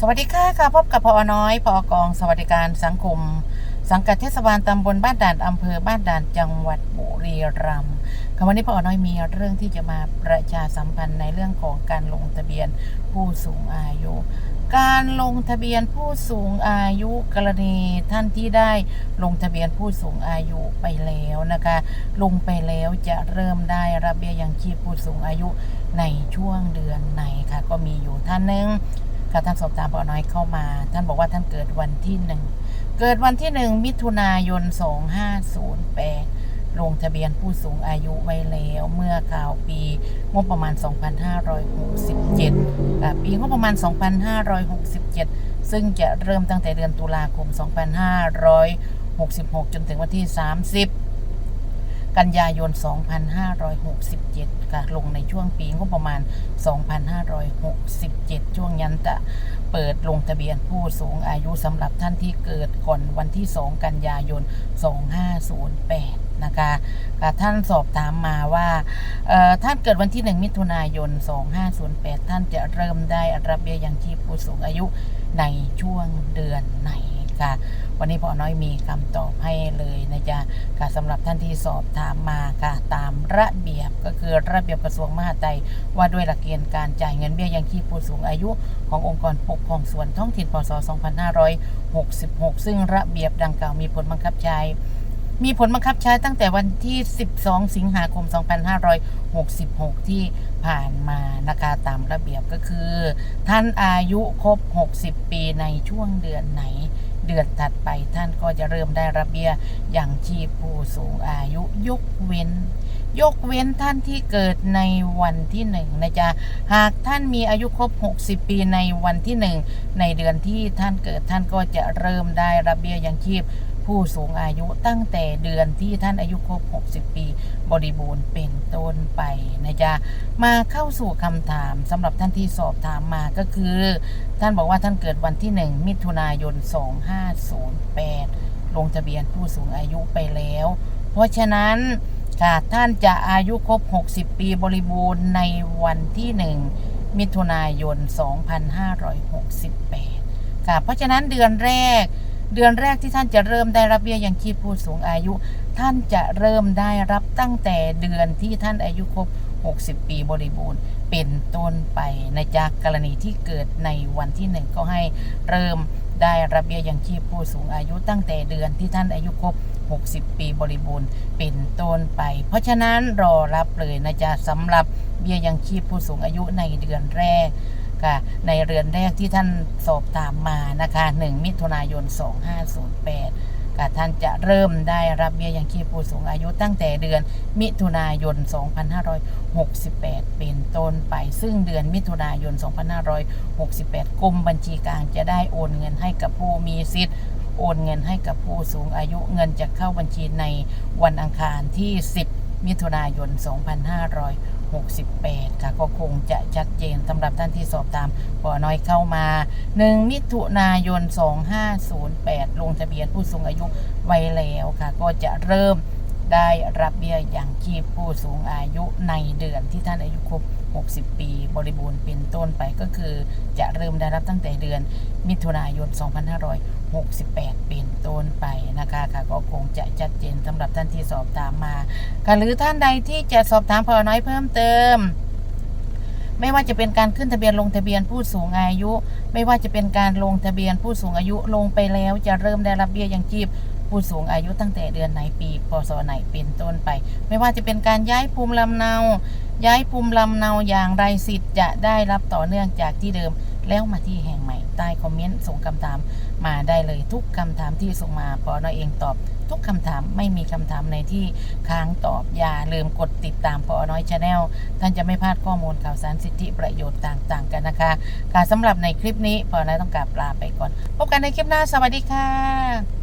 สวัสดีค่ะค่ะพบกับพอน้อยพอกอง สวัสดิการสังคม สังกัดเทศบาลตำบลบ้านด่านอำเภอบ้านด่านจังหวัดบุรีรัมย์ค่ะวันนี้พอน้อยมีเรื่องที่จะมาประชาสัมพันธ์ในเรื่องของการลงทะเบียนผู้สูงอายุ การลงทะเบียนผู้สูงอายุกรณีท่านที่ได้ลงทะเบียนผู้สูงอายุไปแล้วนะคะ ลงไปแล้วจะเริ่มได้รับเบี้ยยังชีพผู้สูงอายุในช่วงเดือนไหนค่ะก็มีอยู่ท่านหนึง ค่ะท่านสอบถามปอน้อยเข้ามา ท่านบอกว่าท่านเกิดวันที่หนึ่งเกิดวันที่หนึ่งมิถุนายน2508ลงทะเบียนผู้สูงอายุไว้แล้วเมื่อข่าวปีงบประมาณ 2567ค่ะปีงบประมาณ 2567 ซึ่งจะเริ่มตั้งแต่เดือนตุลาคม 2566 จนถึงวันที่ 30 กันยายน 2567 ค่ะ ลงในช่วงปีงบประมาณ 2567 ช่วงยันตะเปิดลงทะเบียนผู้สูงอายุสำหรับท่านที่เกิดก่อนวันที่ 2 กันยายน 2508 นะคะค่ะท่านสอบถามมาว่าท่านเกิดวันที่ 1 มิถุนายน 2508 ท่านจะเริ่มได้รับเบี้ยยังชีพผู้สูงอายุในช่วงเดือนไหน ค่ะ วันนี้พอน้อยมีคำตอบให้เลยนะจ๊ะค่ะสำหรับท่านที่สอบถามมาค่ะตามระเบียบก็คือระเบียบกระทรวงมหาดไทยว่าด้วยหลักเกณฑ์การจ่ายเงินเบี้ยยังชีพผู้สูงอายุขององค์กรปกครองส่วนท้องถิ่นพศ 2566 ซึ่งระเบียบดังกล่าวมีผลบังคับใช้มีผลบังคับใช้ตั้งแต่วันที่ 12 สิงหาคม 2566 ที่ผ่านมานะคะตามระเบียบก็คือ ท่านอายุครบ 60 ปีในช่วงเดือนไหน เดือนถัดไปท่านก็จะเริ่มได้รับเบี้ยอย่างชีพผู้สูงอายุยกเว้น ยกเว้นท่านที่เกิดในวันที่หนึ่งนะจ๊ะหากท่านมีอายุครบ 60 ปีในวันที่หนึ่งในเดือนที่ท่านเกิดท่านก็จะเริ่มได้รับเบี้ยยังชีพ ผู้สูงอายุตั้งแต่เดือนที่ท่านอายุครบ 60 ปี บริบูรณ์เป็นต้นไปนะจ๊ะมาเข้าสู่คำถามสำหรับท่านที่สอบถามมาก็คือ ท่านบอกว่าท่านเกิดวันที่ 1 มิถุนายน 2508 ลงทะเบียนผู้สูงอายุไปแล้ว เพราะฉะนั้นค่ะท่านจะอายุครบ 60 ปีบริบูรณ์ในวันที่ 1 มิถุนายน 2568ค่ะเพราะฉะนั้นเดือนแรก เดือนแรกที่ท่านจะเริ่มได้รับเบี้ยยังชีพผู้สูงอายุ ท่านจะเริ่มได้รับตั้งแต่เดือนที่ท่านอายุครบ 60 ปีบริบูรณ์ เป็นต้นไปในจากกรณีที่เกิดในวันที่หนึ่งก็ให้เริ่มได้รับเบี้ยยังชีพผู้สูงอายุตั้งแต่เดือนที่ท่านอายุครบ 60 ปีบริบูรณ์เป็นต้นไป เพราะฉะนั้นรอรับเลยนะจ๊ะสำหรับเบี้ยยังชีพผู้สูงอายุในเดือนแรก ค่ะ ในเดือนแรกที่ท่านสอบถามมานะคะ 1 มิถุนายน 2508ค่ะท่านจะเริ่มได้รับเบี้ยยังชีพผู้สูงอายุตั้งแต่เดือนมิถุนายน 2568 เป็นต้นไป ซึ่งเดือนมิถุนายน 2568 กรมบัญชีกลางจะได้โอนเงินให้กับผู้มีสิทธิ์โอนเงินให้กับผู้สูงอายุเงินจะเข้าบัญชีในวันอังคารที่ 10 มิถุนายน 68 ค่ะ ก็คงจะชัดเจนสำหรับท่านที่สอบตามปอน้อยเข้ามา 1 มิถุนายน 2508 ลงทะเบียนผู้สูงอายุไว้แล้วค่ะ ก็จะเริ่มได้รับเบี้ยอย่างชีพผู้สูงอายุในเดือนที่ท่านอายุครบ 60 ปีบริบูรณ์เป็นต้นไปก็คือจะเริ่มได้รับตั้งแต่เดือนมิถุนายน 2568 เป็นต้นไปนะคะค่ะก็คงจะชัดเจนสำหรับท่านที่สอบถามมาค่ะหรือท่านใดที่จะสอบถามพอน้อยเพิ่มเติมไม่ว่าจะเป็นการขึ้นทะเบียนลงทะเบียนผู้สูงอายุ ไม่ว่าจะเป็นการลงทะเบียนผู้สูงอายุลงไปแล้ว จะเริ่มได้รับเบี้ยยังชีพผู้สูงอายุตั้งแต่เดือนไหนปีพศไหนเป็นต้นไป ไม่ว่าจะเป็นการย้ายภูมิลำเนา ย้ายภูมิลำเนาอย่างไรสิทธิ์จะได้รับต่อเนื่องจากที่เดิม แล้วมาที่แห่งใหม่ ใต้คอมเมนต์ส่งคำถามมาได้เลยทุกคำถามที่ส่งมาปอน้อยเองตอบ ทุกคำถามไม่มีคำถามในที่ค้างตอบอย่าลืมกดติดตามปอน้อยชาแนลท่านจะไม่พลาดข้อมูลข่าวสารสิทธิประโยชน์ต่างๆ กันนะคะค่ะสำหรับในคลิปนี้ปอน้อยต้องกราบลาไปก่อน พบกันในคลิปหน้าสวัสดีค่ะ